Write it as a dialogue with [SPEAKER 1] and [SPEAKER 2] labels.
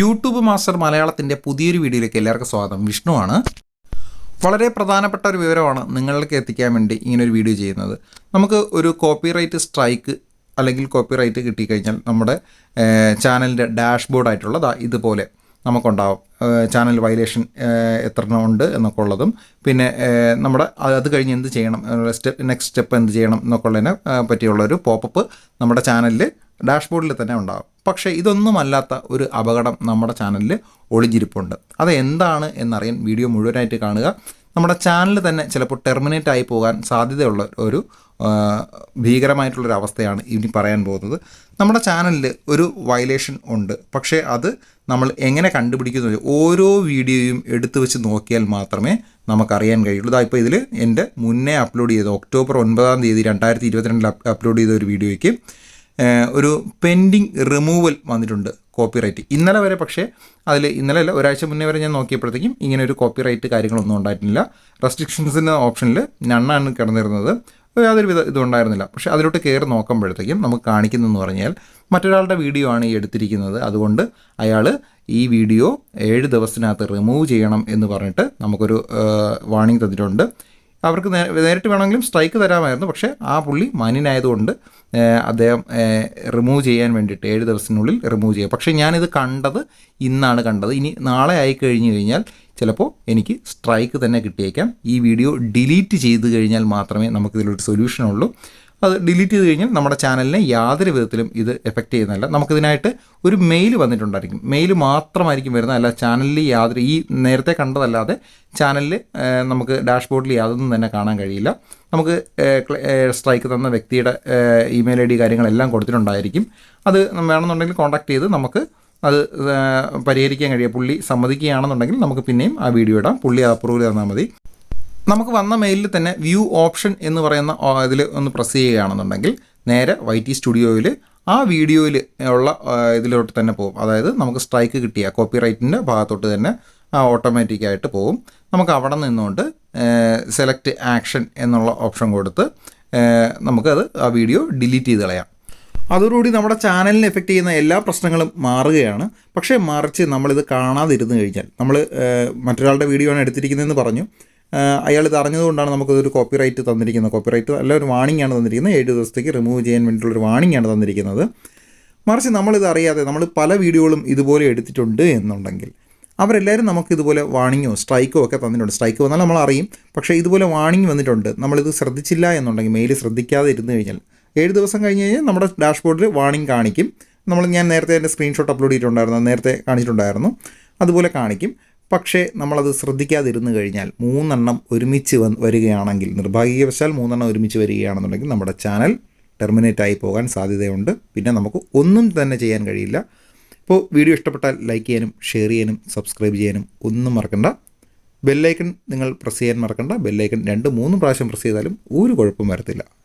[SPEAKER 1] YouTube master മലയാളത്തിന്റെ പുതിയൊരു വീഡിയോയിലേക്ക് എല്ലാവർക്കും സ്വാഗതം. വിഷ്ണുവാണ്. വളരെ പ്രധാനപ്പെട്ട ഒരു വിവരമാണ് നിങ്ങളിലേക്ക് എത്തിക്കാൻ വേണ്ടി ഇങ്ങനെ ഒരു വീഡിയോ ചെയ്യുന്നത്. നമുക്ക് ഒരു കോപ്പിറൈറ്റ് സ്ട്രൈക്ക് അല്ലെങ്കിൽ കോപ്പിറൈറ്റ് കിട്ടിക്കഴിഞ്ഞാൽ നമ്മുടെ ചാനലിന്റെ ഡാഷ് ബോർഡ് ആയിട്ടുള്ളതാ ഇതുപോലെ നമുക്കുണ്ടാവും. ചാനൽ വയലേഷൻ എത്ര ഉണ്ട് എന്നൊക്കെ ഉള്ളതും പിന്നെ നമ്മുടെ അത് കഴിഞ്ഞ് എന്ത് ചെയ്യണം? സ്റ്റെപ്പ് നെക്സ്റ്റ് സ്റ്റെപ്പ് എന്ത് ചെയ്യണം എന്നൊക്കെ ഉള്ളതിനെ പറ്റിയുള്ളൊരു പോപ്പപ്പ് നമ്മുടെ ചാനലിൽ ഡാഷ്ബോർഡിൽ തന്നെ ഉണ്ടാകും പക്ഷേ ഇതൊന്നുമല്ലാത്ത ഒരു അപകടം നമ്മുടെ ചാനലിൽ ഒളിഞ്ഞിരിപ്പുണ്ട്. അതെന്താണ് എന്നറിയാൻ വീഡിയോ മുഴുവനായിട്ട് കാണുക. നമ്മുടെ ചാനൽ തന്നെ ചിലപ്പോൾ ടെർമിനേറ്റ് ആയി പോകാൻ സാധ്യതയുള്ള ഒരു ഭീകരമായിട്ടുള്ളൊരു അവസ്ഥയാണ് ഇനി പറയാൻ പോകുന്നത്. നമ്മുടെ ചാനലിൽ ഒരു വയലേഷൻ ഉണ്ട്. പക്ഷേ അത് നമ്മൾ എങ്ങനെ കണ്ടുപിടിക്കുന്നു ഓരോ വീഡിയോയും എടുത്തു വെച്ച് നോക്കിയാൽ മാത്രമേ നമുക്കറിയാൻ കഴിയുള്ളൂ. ഇതാ ഇപ്പോൾ ഇതിൽ എന്റെ മുന്നേ അപ്ലോഡ് ചെയ്ത ഒക്ടോബർ ഒൻപതാം തീയതി രണ്ടായിരത്തി ഇരുപത്തിരണ്ടിൽ അപ്ലോഡ് ചെയ്ത ഒരു വീഡിയോയ്ക്ക് ഒരു പെൻഡിങ് റിമൂവൽ വന്നിട്ടുണ്ട് കോപ്പിറൈറ്റ്. ഇന്നലെ വരെ പക്ഷേ അതിൽ ഇന്നലെ അല്ല ഒരാഴ്ച മുന്നേ വരെ ഞാൻ നോക്കിയപ്പോഴത്തേക്കും ഇങ്ങനെ ഒരു കോപ്പിറൈറ്റ് കാര്യങ്ങളൊന്നും ഉണ്ടായിട്ടില്ല. റെസ്ട്രിക്ഷൻസിന്റെ ഓപ്ഷനിൽ നണ്ണാണ് കിടന്നിരുന്നത്. യാതൊരു വിധ ഇതുണ്ടായിരുന്നില്ല പക്ഷേ അതിലോട്ട് കയറി നോക്കുമ്പോഴത്തേക്കും നമുക്ക് കാണിക്കുന്നതെന്ന് പറഞ്ഞാൽ മറ്റൊരാളുടെ വീഡിയോ ആണ് ഈ എടുത്തിരിക്കുന്നത്. അതുകൊണ്ട് അയാൾ ഈ വീഡിയോ ഏഴ് ദിവസത്തിനകത്ത് റിമൂവ് ചെയ്യണം എന്ന് പറഞ്ഞിട്ട് നമുക്കൊരു വാണിംഗ് തന്നിട്ടുണ്ട്. അവർക്ക് നേരിട്ട് വേണമെങ്കിലും സ്ട്രൈക്ക് തരാമായിരുന്നു. പക്ഷേ ആ പുള്ളി മാന്യനായതുകൊണ്ട് അദ്ദേഹം റിമൂവ് ചെയ്യാൻ വേണ്ടിയിട്ട് ഏഴ് ദിവസത്തിനുള്ളിൽ റിമൂവ് ചെയ്യുക പക്ഷേ ഞാനിത് കണ്ടത് ഇന്നാണ് കണ്ടത്. ഇനി നാളെ ആയി കഴിഞ്ഞു കഴിഞ്ഞാൽ ചിലപ്പോൾ എനിക്ക് സ്ട്രൈക്ക് തന്നെ കിട്ടിയേക്കാം. ഈ വീഡിയോ ഡിലീറ്റ് ചെയ്ത് കഴിഞ്ഞാൽ മാത്രമേ നമുക്കിതിലൊരു സൊല്യൂഷൻ ഉള്ളൂ. അത് ഡിലീറ്റ് ചെയ്ത് കഴിഞ്ഞാൽ നമ്മുടെ ചാനലിനെ യാതൊരു വിധത്തിലും ഇത് എഫക്റ്റ് ചെയ്യുന്നില്ല. നമുക്കിതിനായിട്ട് ഒരു മെയിൽ വന്നിട്ടുണ്ടായിരിക്കും. മെയിൽ മാത്രമായിരിക്കും വരുന്നത്. അല്ല ചാനലിൽ യാതൊരു ഈ നേരത്തെ കണ്ടതല്ലാതെ ചാനലിൽ നമുക്ക് ഡാഷ്ബോർഡിൽ യാതൊന്നും തന്നെ കാണാൻ കഴിയില്ല. നമുക്ക് സ്ട്രൈക്ക് തന്ന വ്യക്തിയുടെ ഇമെയിൽ ഐ ഡി കാര്യങ്ങളെല്ലാം കൊടുത്തിട്ടുണ്ടായിരിക്കും. അത് വേണമെന്നുണ്ടെങ്കിൽ കോൺടാക്ട് ചെയ്ത് നമുക്ക് അത് പരിഹരിക്കാൻ കഴിയുക പുള്ളി സമ്മതിക്കുകയാണെന്നുണ്ടെങ്കിൽ നമുക്ക് പിന്നെയും ആ വീഡിയോ ഇടാം. പുള്ളി അപ്രൂവൽ തന്നാൽ മതി. നമുക്ക് വന്ന മെയിലിൽ തന്നെ വ്യൂ ഓപ്ഷൻ എന്ന് പറയുന്ന ഇതിൽ ഒന്ന് പ്രസ് ചെയ്യുകയാണെന്നുണ്ടെങ്കിൽ നേരെ വൈ ടി സ്റ്റുഡിയോയിൽ ആ വീഡിയോയിൽ ഉള്ള ഇതിലോട്ട് തന്നെ പോകും. അതായത് നമുക്ക് സ്ട്രൈക്ക് കിട്ടിയ കോപ്പിറൈറ്റിന്റെ ഭാഗത്തോട്ട് തന്നെ ഓട്ടോമാറ്റിക്കായിട്ട് പോകും. നമുക്ക് അവിടെ നിന്നുകൊണ്ട് സെലക്ട് ആക്ഷൻ എന്നുള്ള ഓപ്ഷൻ കൊടുത്ത് നമുക്കത് ആ വീഡിയോ ഡിലീറ്റ് ചെയ്ത് കളയാം. അതോടുകൂടി നമ്മുടെ ചാനലിനെ എഫക്റ്റ് ചെയ്യുന്ന എല്ലാ പ്രശ്നങ്ങളും മാറുകയാണ്. പക്ഷേ മറിച്ച് നമ്മളിത് കാണാതിരുന്നു കഴിഞ്ഞാൽ നമ്മൾ മറ്റൊരാളുടെ വീഡിയോ ആണ് എടുത്തിരിക്കുന്നതെന്ന് പറഞ്ഞു. അയാൾ ഇത് അറിഞ്ഞതുകൊണ്ടാണ് നമുക്കൊരു കോപ്പിറൈറ്റ് തന്നിരിക്കുന്നത്. കോപ്പിറൈറ്റ് അല്ല ഒരു വാണിംഗ് ആണ് തന്നിരിക്കുന്നത്. ഏഴ് ദിവസത്തേക്ക് റിമൂവ് ചെയ്യാൻ വേണ്ടിയിട്ടുള്ളൊരു വാണിംഗ് ആണ് തന്നിരിക്കുന്നത്. മറിച്ച് നമ്മളിത് അറിയാതെ നമ്മൾ പല വീഡിയോകളും ഇതുപോലെ എടുത്തിട്ടുണ്ട് എന്നുണ്ടെങ്കിൽ അവരെല്ലാവരും നമുക്ക് ഇതുപോലെ വാണിങ്ങോ സ്ട്രൈക്കോ ഒക്കെ തന്നിട്ടുണ്ട്. സ്ട്രൈക്ക് വന്നാൽ നമ്മൾ അറിയും. പക്ഷേ ഇതുപോലെ വാണിംഗ് വന്നിട്ടുണ്ട്. നമ്മളിത് ശ്രദ്ധിച്ചില്ല എന്നുണ്ടെങ്കിൽ മെയിൽ ശ്രദ്ധിക്കാതെ ഇരുന്ന് കഴിഞ്ഞാൽ ഏഴ് ദിവസം കഴിഞ്ഞ് കഴിഞ്ഞാൽ നമ്മുടെ ഡാഷ്ബോർഡിൽ വാണിംഗ് കാണിക്കും. നമ്മൾ ഞാൻ നേരത്തെ എന്റെ സ്ക്രീൻഷോട്ട് അപ്ലോഡ് ചെയ്തിട്ടുണ്ടായിരുന്നു. നേരത്തെ കാണിച്ചിട്ടുണ്ടായിരുന്നു. അതുപോലെ കാണിക്കും. പക്ഷേ നമ്മളത് ശ്രദ്ധിക്കാതിരുന്ന് കഴിഞ്ഞാൽ മൂന്നെണ്ണം ഒരുമിച്ച് വന്ന് വരികയാണെങ്കിൽ നിർഭാഗ്യവശാൽ മൂന്നെണ്ണം ഒരുമിച്ച് വരികയാണെന്നുണ്ടെങ്കിൽ നമ്മുടെ ചാനൽ ടെർമിനേറ്റ് ആയി പോകാൻ സാധ്യതയുണ്ട്. പിന്നെ നമുക്ക് ഒന്നും തന്നെ ചെയ്യാൻ കഴിയില്ല. ഇപ്പോൾ വീഡിയോ ഇഷ്ടപ്പെട്ടാൽ ലൈക്ക് ചെയ്യാനും ഷെയർ ചെയ്യാനും സബ്സ്ക്രൈബ് ചെയ്യാനും ഒന്നും മറക്കണ്ട. ബെല്ലൈക്കൺ നിങ്ങൾ പ്രസ് ചെയ്യാൻ മറക്കണ്ട. ബെല്ലൈക്കൺ രണ്ട് മൂന്നും പ്രാവശ്യം പ്രസ് ചെയ്താലും ഒരു കുഴപ്പം വരത്തില്ല.